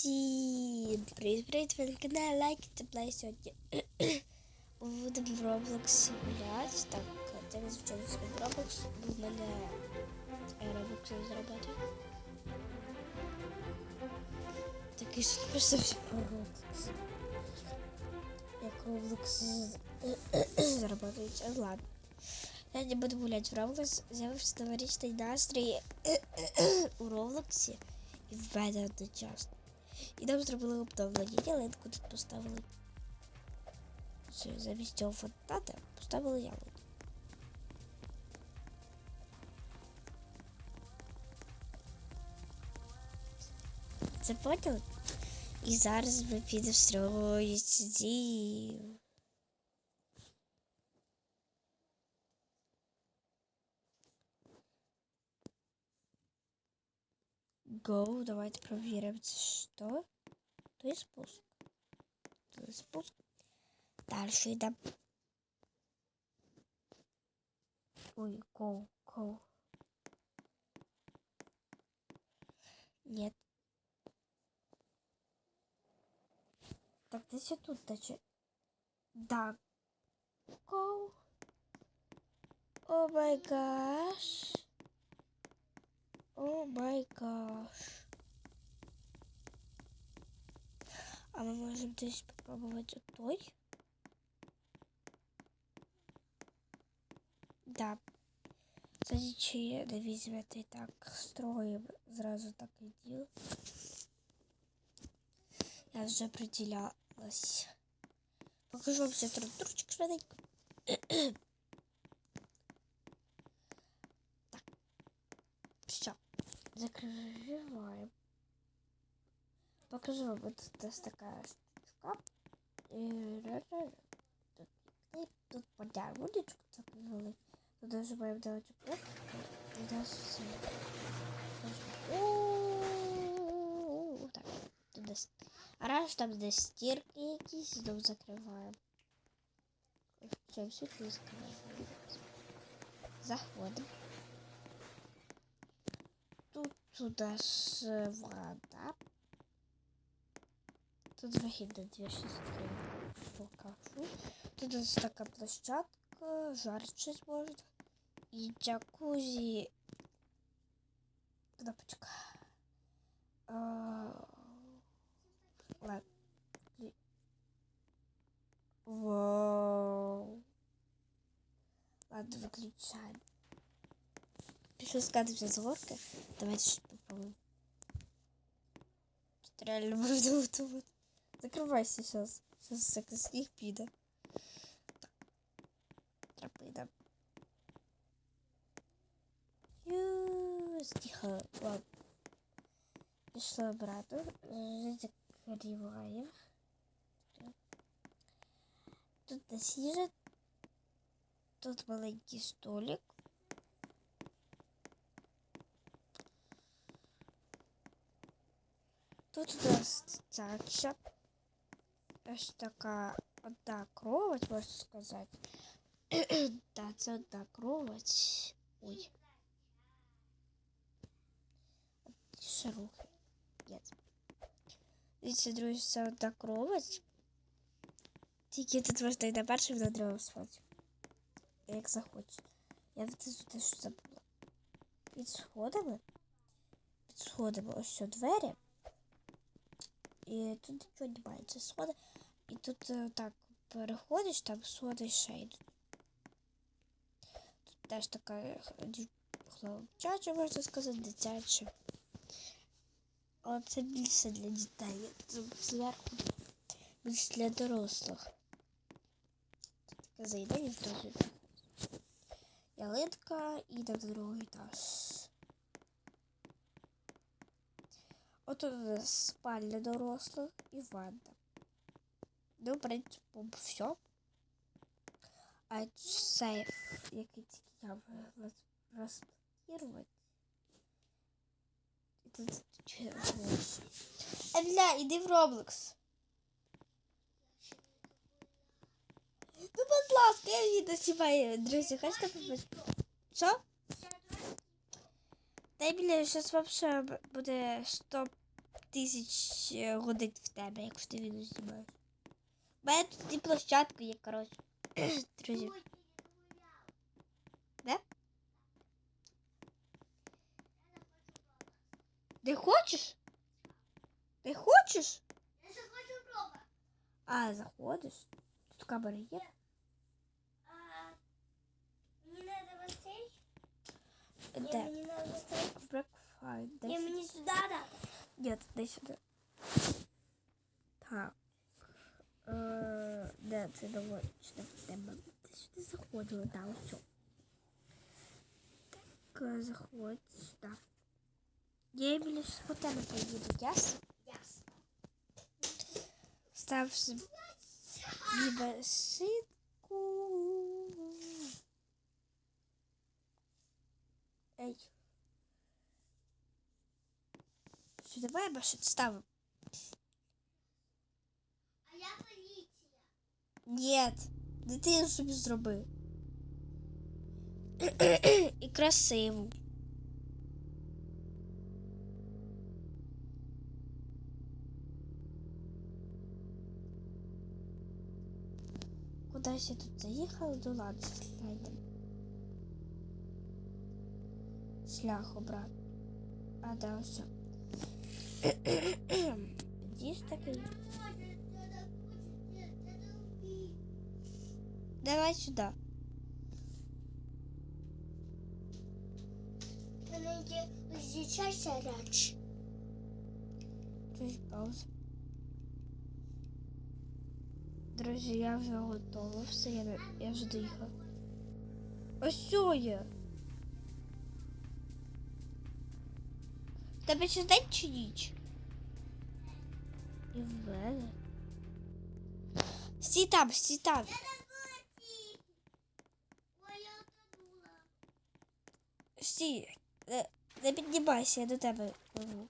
Всім привіт-привіт, ви на каналі лайки сьогодні. Будемо в Roblox гуляти. Так, це не звичайно з Roblox, бо в мене Roblox не заробляє. Що писався про Roblox. Як Roblox заробляється, ладно. Сьогодні будемо гуляти в Roblox, з'явився новорічний настрій у Роблоксі і в мене одночасно. І нам зробили обновлення. Ялинку тут поставили. Все, замість цього фонтана поставили ялинку. Це поняли? І зараз ми підемо строїть Go, давайте проверим, что. То есть спуск. То есть спуск. Дальше идем. Ой, go, go. Нет. Так, ты все тут, значит. Да. Go. О май гаш. О май гаш. А мы можем здесь попробовать вот той. Да. Кстати, не візьмете і так строїмо зразу так і діл. Я вже приділялась. Покажу вам все трудничок швиденько. Закрываем. Покажу вам вот тут такая штука. И тут, и тут подяг водичку закрыли. Тут нажимаем давайте кнопку. И дальше Так, тут десь. А раз там десь стірки якісь, знов закриваємо. Включаємо світло і закриваємо. Заходимо. Тут у нас вода. Тут вихід на дві шістки покажу. Тут у нас така площадка, жарить щось може. І джакузі. Кнопочка. А... Ладно. Вау. Ладно, выключаем. Пишу скатываться с горки. Давайте что попробуем. Что реально можно вот вот. Закрывайся сейчас. Сейчас так с них пида. Тропина. Тихо. Ладно. Пішла обратно. Закриваємо. Тут нас їжа. Тут маленький столик. Тут у нас дитяча. Ось така одна кровать, можна сказати. Так, це одна кровать. Ой. Шарухи. Нет. Дивіться, друзі, це одна кровать. Тільки тут можна і на першому, і на другому спати. Як захоче. Я внизу те, що забула. Під сходами. Під сходами ось що двері. І тут нічого немає. Це сходи. І тут так переходиш, там сходи ще йдуть. Тут теж така хлопчача, можна сказати, дитяча. Але це більше для дітей. Зверху більше для дорослих. Тут таке заїдання теж. Ялинка і на другий етаж. От у нас спальня дорослих і ванна. Ну, в принципі, все. А сейф, який тільки я могла розблокувати. І тут гроші. Емля, іди в Роблокс. Ну, будь ласка, я відео знімаю, друзі, хочете побачити? Що? Та Емля, зараз вообще буде 100 тисяч е, годин в тебе, якщо ти відео знімаєш. У мене тут і площадка є, коротше. Друзі. Де? Ти хочеш? Ти хочеш? Я захочу пробувати. А, заходиш? Тут камера є? А, мені треба оцей? Ні, Де? мені треба оцей. Брекфайт. Мені сюди треба. Ні, дай сюди. Так. Е, Де це доводиться в тебе? Ти сюди заходила, так, ось. що. Так, е, заходь сюди. Я Емілі щось по тебе поїду, ясно? Ясно. Став собі бесідку. Ей. Сюди давай башить ставим. А я поліція. Нет, дитину собі зроби. І красиву. Кудись я тут заїхала, до ладно, слайдем. Шлях обратно. А, да, все. Під'їзд такий. Давай сюди. Мене є зічайся речі. Чуть пауза. Друзі, я вже готова. Все, я, я вже доїхала. Ось сьо Тебе чи день чи ніч? І в мене. Стій там, стій там. Ой, я утонула. Стій. Не, не піднімайся, я до тебе пливу.